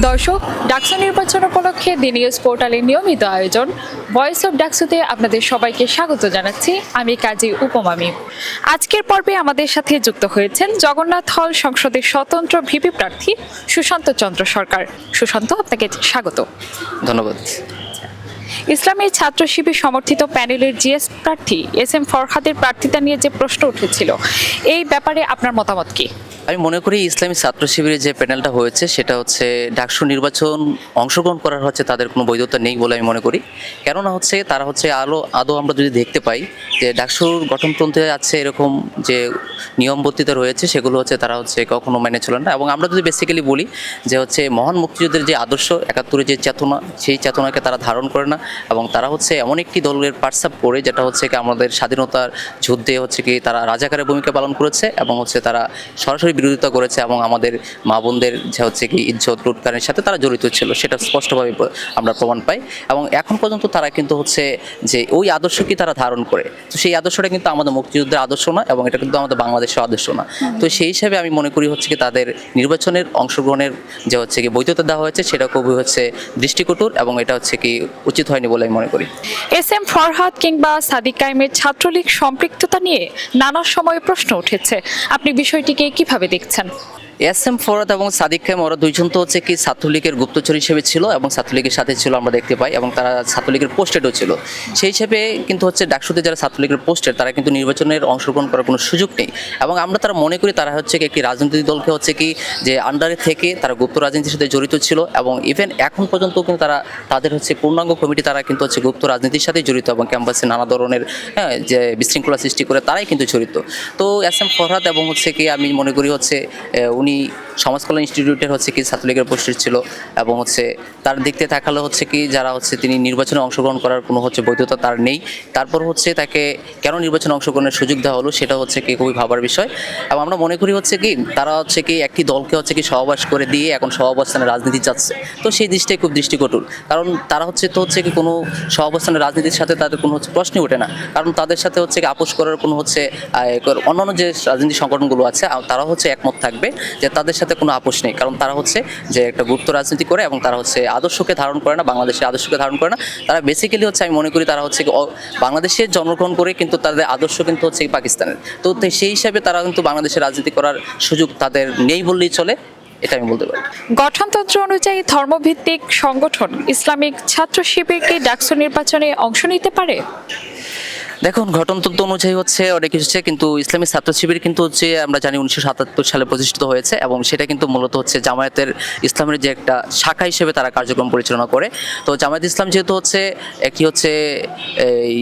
দর্শক ডাকসু নির্বাচন উপলক্ষে দি নিউজ পোর্টালের নিয়মিত আয়োজন ভয়েস অফ ডাকসুতে আপনাদের সবাইকে স্বাগত জানাচ্ছি। আমি কাজী উপমামি আজকের পর্বে আমাদের সাথে যুক্ত হয়েছেন জগন্নাথ হল সংসদের স্বতন্ত্র ভিপি প্রার্থী সুশান্ত চন্দ্র সরকার। সুশান্ত আপনাকে স্বাগত। ধন্যবাদ। ইসলামী ছাত্র শিবির সমর্থিত প্যানেলের জিএস প্রার্থী এস এম ফরহাদের প্রার্থিতা নিয়ে যে প্রশ্ন উঠেছিল এই ব্যাপারে আপনার মতামত কি? আমি মনে করি ইসলামী ছাত্র শিবিরের যে প্যানেলটা হয়েছে, সেটা হচ্ছে ডাকসু নির্বাচন অংশগ্রহণ করার হচ্ছে, তাদের কোনো বৈধতা নেই বলে আমি মনে করি। কেননা হচ্ছে তারা হচ্ছে আলো, আদৌ আমরা যদি দেখতে পাই যে ডাকসুর গঠনতন্ত্রে আছে এরকম যে নিয়মবর্তিতা রয়েছে, সেগুলো হচ্ছে তারা হচ্ছে কখনো মেনে চলে না। এবং আমরা যদি বেসিক্যালি বলি যে হচ্ছে মহান মুক্তিযুদ্ধের যে আদর্শ, একাত্তরের যে চেতনা, সেই চেতনাকে তারা ধারণ করে না, এবং তারা হচ্ছে এমন একটি দলের পার্সাপ করে যেটা হচ্ছে কি আমাদের স্বাধীনতার যুদ্ধে হচ্ছে কি তারা রাজাকারের ভূমিকা পালন করেছে, এবং হচ্ছে তারা সরাসরি বিরোধিতা করেছে এবং আমাদের মা বোনদের যে হচ্ছে কি ইজ্জত লুটকারের সাথে তারা জড়িত ছিল, সেটা স্পষ্টভাবে আমরা প্রমাণ পাই। এবং এখন পর্যন্ত তারা কিন্তু হচ্ছে যে ওই আদর্শকে তারা ধারণ করে। তো সেই আদর্শটা কিন্তু আমাদের মুক্তিযুদ্ধের আদর্শ না এবং এটা কিন্তু আমাদের বাংলাদেশের আদর্শ না। তো সেই হিসাবে আমি মনে করি হচ্ছে কি তাদের নির্বাচনের অংশগ্রহণের যে হচ্ছে কি বৈধতা দেওয়া হয়েছে, সেটা খুবই হচ্ছে দৃষ্টিকটুর এবং এটা হচ্ছে কি উচিত হয়নি বলে আমি মনে করি। এস এম ফরহাদ কিংবা সাদিক কায়েমের ছাত্রলীগ সম্পৃক্ততা নিয়ে নানা সময় প্রশ্ন উঠেছে। আপনি বিষয়টিকে কীভাবে দেখছেন। এস এম ফরাদ এবং সাদিক খাম ওরা দুইজন তো হচ্ছে কি ছাত্রলীগের গুপ্তচর হিসেবে ছিল এবং ছাত্রলীগের সাথে ছিল আমরা দেখতে পাই এবং তারা ছাত্রলীগের পোস্টেডও ছিল। সেই হিসেবে কিন্তু হচ্ছে ডাকসুতে যারা ছাত্রলীগের পোস্টেড তারা কিন্তু নির্বাচনের অংশগ্রহণ করার কোনো সুযোগ নেই। এবং আমরা তারা মনে করি তারা হচ্ছে কি একটি রাজনৈতিক দলকে হচ্ছে কি যে আন্ডারে থেকে তারা গুপ্ত রাজনীতির সাথে জড়িত ছিল এবং ইভেন এখন পর্যন্ত কিন্তু তারা তাদের হচ্ছে পূর্ণাঙ্গ কমিটি তারা কিন্তু হচ্ছে গুপ্ত রাজনীতির সাথে জড়িত এবং ক্যাম্পাসে নানা ধরনের হ্যাঁ, যে বিশৃঙ্খলা সৃষ্টি করে তারাই কিন্তু জড়িত। তো এস এম ফরহাদ এবং হচ্ছে কি আমি মনে করি হচ্ছে 你 উনি সমাজ ইনস্টিটিউটের হচ্ছে কি ছাত্রলীগের পোস্টের ছিল এবং হচ্ছে তার দেখতে তাকালে হচ্ছে কি যারা হচ্ছে তিনি নির্বাচনে অংশগ্রহণ করার কোনো হচ্ছে বৈধতা তার নেই। তারপর হচ্ছে তাকে কেন নির্বাচনে অংশগ্রহণের সুযোগ দেওয়া হলো সেটা হচ্ছে কি খুবই ভাবার বিষয়। এবং আমরা মনে করি হচ্ছে কি তারা হচ্ছে কি একটি দলকে হচ্ছে কি সহবাস করে দিয়ে এখন সহাবস্থানে রাজনীতি চাচ্ছে। তো সেই দৃষ্টিতে খুব দৃষ্টিকটুর কারণ তারা হচ্ছে তো হচ্ছে কি কোনো সহাবস্থানের রাজনীতির সাথে তাদের কোনো হচ্ছে প্রশ্নই ওঠে না। কারণ তাদের সাথে হচ্ছে কি আপোষ করার কোনো হচ্ছে অন্যান্য যে রাজনীতি সংগঠনগুলো আছে তারা হচ্ছে একমত থাকবে যে তাদের সাথে কোনো আপোষ নেই। কারণ তারা হচ্ছে যে একটা গুপ্ত রাজনীতি করে এবং তারা হচ্ছে আদর্শকে ধারণ করে না বাংলাদেশের আদর্শকে ধারণ করে না। তারা বেসিক্যালি হচ্ছে আমি মনে করি তারা হচ্ছে কি বাংলাদেশে জন্মগ্রহণ করে কিন্তু তাদের আদর্শ কিন্তু হচ্ছে কি পাকিস্তানের। তো সেই হিসাবে তারা কিন্তু বাংলাদেশে রাজনীতি করার সুযোগ তাদের নেই বললেই চলে, এটা আমি বলতে পারি। গঠনতন্ত্র অনুযায়ী ধর্মভিত্তিক সংগঠন ইসলামিক ছাত্র শিবিরকে ডাকসু নির্বাচনে অংশ নিতে পারে? দেখুন ঘটনতন্ত্র অনুযায়ী হচ্ছে অনেক কিছু হচ্ছে, কিন্তু ইসলামী ছাত্র শিবির কিন্তু হচ্ছে, আমরা জানি উনিশশো সাতাত্তর সালে প্রতিষ্ঠিত হয়েছে এবং সেটা কিন্তু মূলত হচ্ছে জামায়াতের ইসলামের যে একটা শাখা হিসেবে তারা কার্যক্রম পরিচালনা করে। তো জামায়াত ইসলাম যেহেতু হচ্ছে একটি হচ্ছে, এই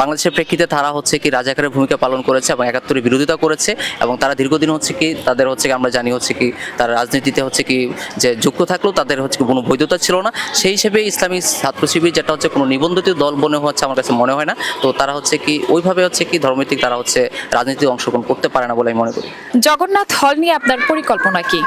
বাংলাদেশের প্রেক্ষিতে তারা হচ্ছে কি রাজাকারের ভূমিকা পালন করেছে এবং একাত্তরের বিরোধিতা করেছে এবং তারা দীর্ঘদিন হচ্ছে কি তাদের হচ্ছে কি আমরা জানি হচ্ছে কি তারা রাজনীতিতে হচ্ছে কি যে যুক্ত থাকলেও তাদের হচ্ছে কি কোনো বৈধতা ছিল না। সেই হিসেবে ইসলামী ছাত্র শিবির যেটা হচ্ছে কোনো নিবন্ধিত দল মনে হচ্ছে আমার কাছে মনে হয় না। তো তারা হচ্ছে কি ওইভাবে হচ্ছে কি ধর্মভিত্তিক তারা হচ্ছে রাজনীতিতে অংশগ্রহণ করতে পারে না বলে আমি মনে করি। জগন্নাথ হল নিয়ে আপনার পরিকল্পনা কি?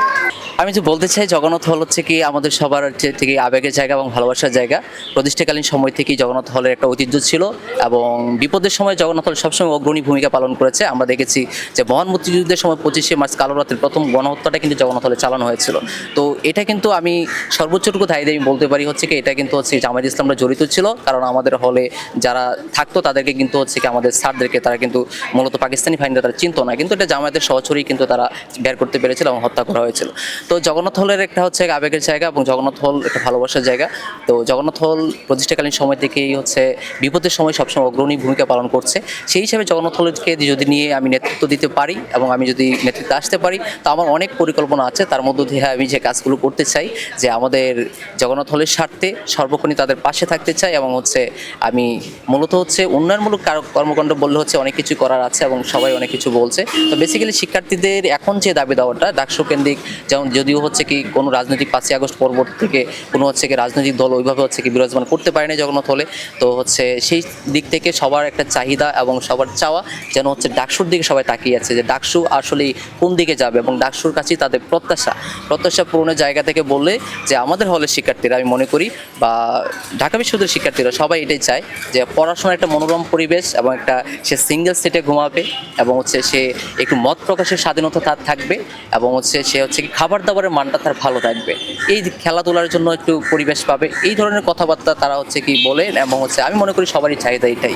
আমি যে বলতে চাই জগন্নাথ হল হচ্ছে কি আমাদের সবার থেকে আবেগের জায়গা এবং ভালোবাসার জায়গা। প্রতিষ্ঠাকালীন সময় থেকেই জগন্নাথ হলের একটা ঐতিহ্য ছিল এবং বিপদের সময় জগন্নাথ হল সবসময় অগ্রণী ভূমিকা পালন করেছে। আমরা দেখেছি যে মহান মুক্তিযুদ্ধের সময় পঁচিশে মার্চ কালো রাতের প্রথম গণহত্যাটা কিন্তু জগন্নাথ হলে চালানো হয়েছিল। তো এটা কিন্তু আমি সর্বোচ্চটুকু দায়িত্ব আমি বলতে পারি হচ্ছে কি, এটা কিন্তু হচ্ছে জামায়াত ইসলামরা জড়িত ছিল। কারণ আমাদের হলে যারা থাকতো তাদেরকে কিন্তু হচ্ছে কি আমাদের স্যারদেরকে তারা কিন্তু মূলত পাকিস্তানি বাহিনীরা তারা চিনতো না। কিন্তু এটা জামায়াতের সহচরেই কিন্তু তারা বের করতে পেরেছিল এবং হত্যা করা হয়েছিল। তো জগন্নাথ হলের একটা হচ্ছে আবেগের জায়গা এবং জগন্নাথ হল একটা ভালোবাসার জায়গা। তো জগন্নাথ হল প্রতিষ্ঠাকালীন সময় থেকেই হচ্ছে বিপদের সময় সবসময় অগ্রণী ভূমিকা পালন করছে। সেই হিসাবে জগন্নাথ যদি নিয়ে আমি নেতৃত্ব দিতে পারি এবং আমি যদি নেতৃত্বে আসতে পারি, তো আমার অনেক পরিকল্পনা আছে। তার মধ্য দিয়ে আমি যে কাজগুলো করতে চাই, যে আমাদের জগন্নাথ হলের স্বার্থে সর্বক্ষণই তাদের পাশে থাকতে চাই এবং হচ্ছে আমি মূলত হচ্ছে উন্নয়নমূলক কার- কর্মকাণ্ড বললে হচ্ছে অনেক কিছু করার আছে এবং সবাই অনেক কিছু বলছে। তো বেসিক্যালি শিক্ষার্থীদের এখন যে দাবি দেওয়াটা ডাকসু কেন্দ্রিক যেমন যদিও হচ্ছে কি কোনো রাজনৈতিক পাঁচই আগস্ট পরবর্তী থেকে কোনো হচ্ছে কি রাজনৈতিক দল ওইভাবে হচ্ছে কি বিরাজমান করতে পারেনি জগন্নাথ হলে, তো হচ্ছে সেই দিক থেকে থেকে সবার একটা চাহিদা এবং সবার চাওয়া যেন হচ্ছে ডাকসুর দিকে সবাই তাকিয়ে আছে যে ডাকসু আসলে কোন দিকে যাবে এবং ডাকসুর কাছেই তাদের প্রত্যাশা। প্রত্যাশা পূরণের জায়গা থেকে বললে যে আমাদের হলের শিক্ষার্থীরা আমি মনে করি বা ঢাকা বিশ্ববিদ্যালয়ের শিক্ষার্থীরা সবাই এটাই চায় যে পড়াশোনার একটা মনোরম পরিবেশ এবং একটা সে সিঙ্গেল সিটে ঘুমাবে এবং হচ্ছে সে একটু মত প্রকাশের স্বাধীনতা তার থাকবে এবং হচ্ছে সে হচ্ছে কি খাবার দাবারের মানটা তার ভালো থাকবে। এই খেলাধুলার জন্য একটু পরিবেশ পাবে, এই ধরনের কথাবার্তা তারা হচ্ছে কি বলেন এবং হচ্ছে আমি মনে করি সবারই চাহিদা এটাই।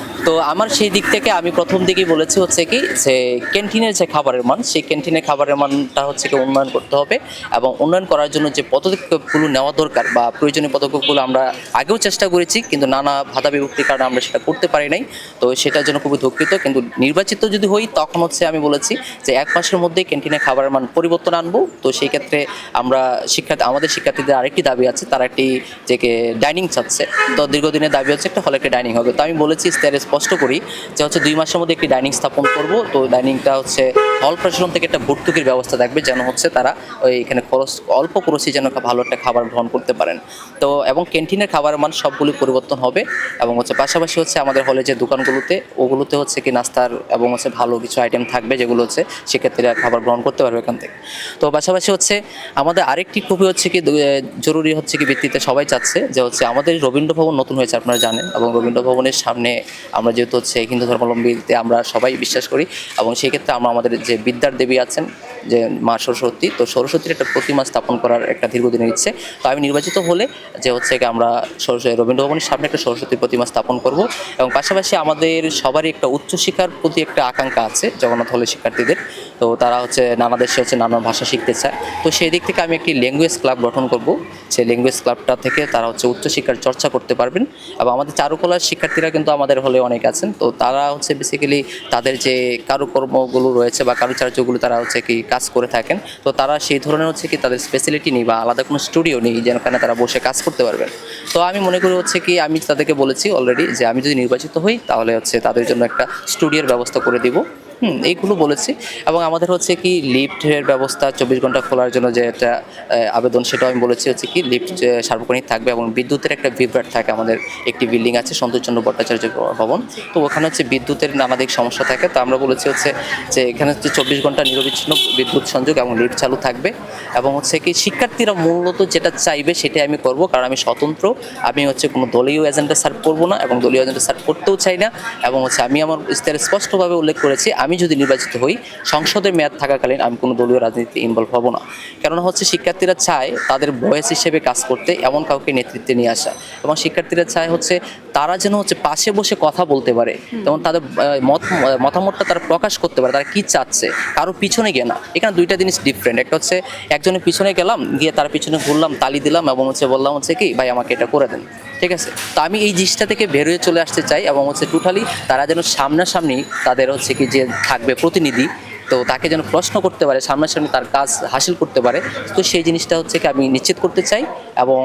তো আমার সেই দিক থেকে আমি প্রথম দিকেই বলেছি হচ্ছে কি যে ক্যান্টিনের যে খাবারের মান, সেই ক্যান্টিনের খাবারের মানটা হচ্ছে কি উন্নয়ন করতে হবে এবং উন্নয়ন করার জন্য যে পদক্ষেপগুলো নেওয়া দরকার বা প্রয়োজনীয় পদক্ষেপগুলো আমরা আগেও চেষ্টা করেছি, কিন্তু নানা বাধা বিভক্তির কারণে আমরা সেটা করতে পারি নাই। তো সেটার জন্য খুবই দুঃখিত, কিন্তু নির্বাচিত যদি হই, তখন হচ্ছে আমি বলেছি যে এক মাসের মধ্যেই ক্যান্টিনের খাবারের মান পরিবর্তন আনব। তো সেই ক্ষেত্রে আমরা শিক্ষার্থী আমাদের শিক্ষার্থীদের আরেকটি দাবি আছে, তারা একটি যে ডাইনিং চাচ্ছে। তো দীর্ঘদিনের দাবি হচ্ছে একটা হলে একটা ডাইনিং হবে। তো আমি বলেছি ইস্তাহারে স্পষ্ট করি যে হচ্ছে দুই মাসের মধ্যে একটি ডাইনিং স্থাপন করব। তো ডাইনিংটা হচ্ছে হল প্রশাসন থেকে একটা ভর্তুকির ব্যবস্থা থাকবে যেন হচ্ছে তারা ওই এখানে খরচ, অল্প খরচে যেন ভালো একটা খাবার গ্রহণ করতে পারেন। তো এবং ক্যান্টিনের খাবারের মান সবগুলি পরিবর্তন হবে এবং হচ্ছে পাশাপাশি হচ্ছে আমাদের হলে যে দোকানগুলোতে, ওগুলোতে হচ্ছে কি নাস্তার এবং হচ্ছে ভালো কিছু আইটেম থাকবে যেগুলো হচ্ছে সেক্ষেত্রে খাবার গ্রহণ করতে পারবে এখান থেকে। তো পাশাপাশি হচ্ছে আমাদের আরেকটি খুবই হচ্ছে কি জরুরি হচ্ছে কি ভিত্তিতে সবাই চাচ্ছে যে হচ্ছে আমাদের রবীন্দ্র ভবন নতুন হয়েছে আপনারা জানেন এবং রবীন্দ্র ভবনের সামনে আমরা যেহেতু হচ্ছে হিন্দু ধর্মাবলম্বীতে আমরা সবাই বিশ্বাস করি, এবং সেই ক্ষেত্রে আমরা আমাদের যে বিদ্যার দেবী আছেন, যে মা সরস্বতী, তো সরস্বতীর একটা প্রতিমা স্থাপন করার একটা দীর্ঘদিনের ইচ্ছে। তো আমি নির্বাচিত হলে যে হচ্ছে আমরা সরস্বতী রবীন্দ্র ভবনের সামনে একটা সরস্বতী প্রতিমা স্থাপন করব, এবং পাশাপাশি আমাদের সবারই একটা উচ্চশিক্ষার প্রতি একটা আকাঙ্ক্ষা আছে জগন্নাথ হলের শিক্ষার্থীদের। তো তারা হচ্ছে নানা দেশে হচ্ছে নানা ভাষা শিখতে চায়। তো সেই দিক থেকে আমি একটি ল্যাঙ্গুয়েজ ক্লাব গঠন করব। সেই ল্যাঙ্গুয়েজ ক্লাবটা থেকে তারা হচ্ছে উচ্চশিক্ষার চর্চা করতে পারবেন, এবং আমাদের চারুকলার শিক্ষার্থীরা কিন্তু আমাদের হলে অনেক আছেন। তো তারা হচ্ছে বেসিক্যালি তাদের যে কারুকর্মগুলো রয়েছে বা কারুচার্যগুলো তারা হচ্ছে কি কাজ করে থাকেন। তো তারা সেই ধরনের হচ্ছে কি তাদের স্পেশালিটি নেই বা আলাদা কোনো স্টুডিও নেই যেখানে তারা বসে কাজ করতে পারবেন। তো আমি মনে করি হচ্ছে কি আমি তাদেরকে বলেছি অলরেডি যে আমি যদি নির্বাচিত হই তাহলে হচ্ছে তাদের জন্য একটা স্টুডিওর ব্যবস্থা করে দিব। হুম, এইগুলো বলেছি। এবং আমাদের হচ্ছে কি লিফটের ব্যবস্থা চব্বিশ ঘণ্টা খোলার জন্য যে একটা আবেদন সেটাও আমি বলেছি হচ্ছে কি লিফট সার্বক্ষণিক থাকবে এবং বিদ্যুতের একটা ভিভ্রাট থাকে আমাদের। একটি বিল্ডিং আছে সন্তোষচন্দ্র ভট্টাচার্য ভবন। তো ওখানে হচ্ছে বিদ্যুতের নানাদিক সমস্যা থাকে। তো আমরা বলেছি হচ্ছে যে এখানে হচ্ছে চব্বিশ ঘণ্টা নিরবিচ্ছিন্ন বিদ্যুৎ সংযোগ এবং লিফট চালু থাকবে। এবং হচ্ছে কি শিক্ষার্থীরা মূলত যেটা চাইবে সেটাই আমি করব, কারণ আমি স্বতন্ত্র। আমি হচ্ছে কোনো দলীয় এজেন্ডা সার্ভ করব না এবং দলীয় এজেন্ডা সার্ভ করতেও চাই না। এবং হচ্ছে আমি আমার স্পষ্টভাবে উল্লেখ করেছি, আমি যদি নির্বাচিত হই, সংসদের মেয়াদ থাকাকালীন আমি কোনো দলীয় রাজনীতিতে ইনভলভ হব না। কেননা হচ্ছে শিক্ষার্থীরা চায় তাদের বয়স হিসেবে কাজ করতে এমন কাউকে নেতৃত্বে নিয়ে আসা। এবং শিক্ষার্থীরা চায় হচ্ছে তারা যেন হচ্ছে পাশে বসে কথা বলতে পারে। যেমন তাদের মত মতামতটা তারা প্রকাশ করতে পারে, তারা কি চাচ্ছে, কারও পিছনে গিয়ে না। এখানে দুইটা জিনিস ডিফারেন্ট একটা হচ্ছে, একজনের পিছনে গেলাম, গিয়ে তার পিছনে ঘুরলাম, তালি দিলাম এবং হচ্ছে বললাম হচ্ছে কি, ভাই, আমাকে এটা করে দেন। ঠিক আছে? তো আমি এই জিনিসটা থেকে বেরোয় চলে আসতে চাই এবং হচ্ছে টোটালি তারা যেন সামনাসামনি তাদের হচ্ছে কি যে থাকবে প্রতিনিধি তো তাকে যেন প্রশ্ন করতে পারে, সামনাসামনি তার কাজ হাসিল করতে পারে, তো সেই জিনিসটা হচ্ছে কি আমি নিশ্চিত করতে চাই এবং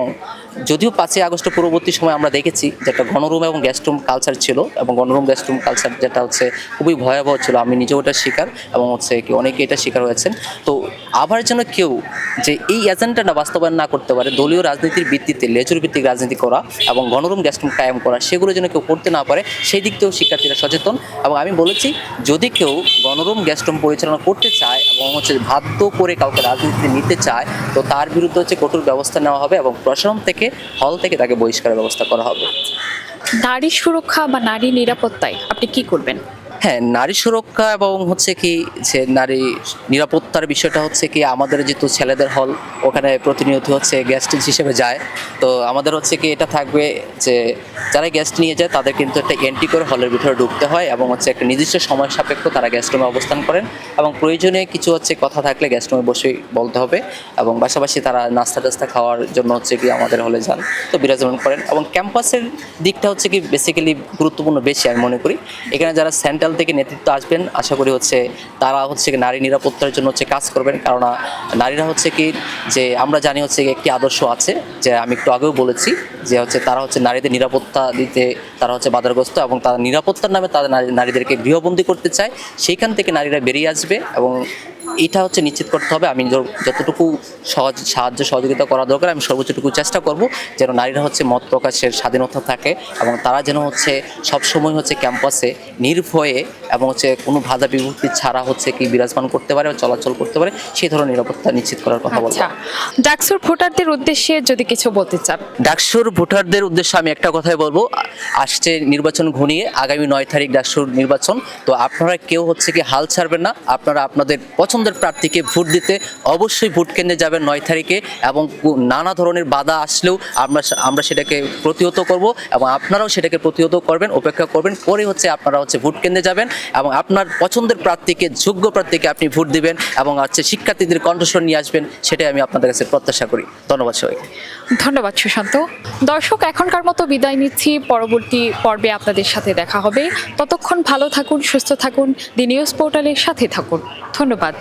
যদিও পাঁচই আগস্ট পূর্ববর্তী সময় আমরা দেখেছি যে একটা গণরুম এবং গ্যাস্টরুম কালচার ছিল এবং গণরুম গ্যাস্টরুম কালচার যেটা হচ্ছে খুবই ভয়াবহ ছিল, আমি নিজেও ওটার শিকার এবং হচ্ছে কি অনেকে এটা শিকার হয়েছেন। তো আবার যেন কেউ যে এই এজেন্ডাটা বাস্তবায়ন না করতে পারে, দলীয় রাজনীতির ভিত্তিতে লেজুর ভিত্তিক রাজনীতি করা এবং গণরুম গ্যাস্টরুম কায়েম করা, সেগুলো যেন কেউ করতে না পারে, সেই দিক থেকেও শিক্ষার্থীরা সচেতন। এবং আমি বলেছি, যদি কেউ গণরুম গ্যাস্টরুম পরিচালনা করতে চায় এবং হচ্ছে বাধ্য করে কাউকে রাজনীতিতে নিতে চায়, তো তার বিরুদ্ধে হচ্ছে কঠোর ব্যবস্থা নেওয়া হবে এবং প্রশাসন থেকে, হল থেকে তাকে বহিষ্কারের ব্যবস্থা করা হবে। নারী সুরক্ষা বা নারী নিরাপত্তায় আপনি কি করবেন? হ্যাঁ নারী সুরক্ষা এবং হচ্ছে কি যে নারী নিরাপত্তার বিষয়টা হচ্ছে কি আমাদের যেহেতু ছেলেদের হল, ওখানে প্রতিনিয়ত হচ্ছে গেস্ট হিসেবে যায়। তো আমাদের হচ্ছে কি এটা থাকবে যে যারা গেস্ট নিয়ে যায়, তাদের কিন্তু একটা এন্ট্রি করে হলের ভিতরে ঢুকতে হয় এবং হচ্ছে একটা নির্দিষ্ট সময় সাপেক্ষ তারা গেস্ট রুমে অবস্থান করেন এবং প্রয়োজনে কিছু হচ্ছে কথা থাকলে গেস্ট রুমে বসেই বলতে হবে এবং পাশাপাশি তারা নাস্তা টাস্তা খাওয়ার জন্য হচ্ছে কি আমাদের হলে যান। তো বিরাজমান করেন এবং ক্যাম্পাসের দিকটা হচ্ছে কি বেসিক্যালি গুরুত্বপূর্ণ বেশি আমি মনে করি। এখানে যারা সেন্ট্রাল থেকে নেতৃত্ব আসবেন, আশা করি হচ্ছে তারা হচ্ছে নারী নিরাপত্তার জন্য হচ্ছে কাজ করবেন। কারণ নারীরা হচ্ছে কি যে আমরা জানি হচ্ছে একটি আদর্শ আছে, যে আমি একটু আগেও বলেছি যে হচ্ছে তারা হচ্ছে নারীদের নিরাপত্তা দিতে তারা হচ্ছে বাধাগ্রস্ত এবং তারা নিরাপত্তার নামে তাদের নারীদেরকে গৃহবন্দী করতে চায়। সেইখান থেকে নারীরা বেরিয়ে আসবে এবং এটা হচ্ছে নিশ্চিত করতে হবে। আমি যতটুকু সহজ, সাহায্য, সহযোগিতা করা দরকার, আমি সর্বোচ্চটুকু চেষ্টা করব যেন নারীরা হচ্ছে মত প্রকাশের স্বাধীনতা থাকে এবং তারা যেন হচ্ছে সবসময় হচ্ছে ক্যাম্পাসে নির্ভয়ে এবং হচ্ছে কোনো বাধা বিভক্তি ছাড়া হচ্ছে কি বিরাজমান করতে পারে বা চলাচল করতে পারে সেই ধরনের নিরাপত্তা নিশ্চিত করার কথা বলব আচ্ছা ডাকসুর ভোটারদের উদ্দেশ্যে যদি কিছু বলতে চান। ডাকসুর ভোটারদের উদ্দেশ্যে আমি একটা কথাই বলব আসছে নির্বাচন ঘনিয়ে আগামী নয় তারিখ ডাকসুর নির্বাচন তো আপনারা কেউ হচ্ছে কি হাল ছাড়বেন না আপনারা আপনাদের পছন্দের প্রার্থীকে ভোট দিতে অবশ্যই ভোট কেন্দ্রে যাবেন নয় তারিখে এবং নানা ধরনের বাধা আসলেও আমরা আমরা সেটাকে প্রতিহত করব এবং আপনারাও সেটাকে প্রতিহত করবেন অপেক্ষা করবেন পরে হচ্ছে আপনারা হচ্ছে ভোট কেন্দ্রে যাবেন এবং আপনার পছন্দের প্রার্থীকে, যোগ্য প্রার্থীকে আপনি ভোট দিবেন এবং হচ্ছে শিক্ষার্থীদের কণ্ঠস্বর নিয়ে আসবেন, সেটাই আমি আপনাদের কাছে প্রত্যাশা করি। ধন্যবাদ সবাইকে। ধন্যবাদ সুশান্ত। দর্শক, এখনকার মতো বিদায় নিচ্ছি। পরবর্তী পর্বে আপনাদের সাথে দেখা হবে। ততক্ষণ ভালো থাকুন, সুস্থ থাকুন। দি নিউজ পোর্টালের সাথে থাকুন। ধন্যবাদ।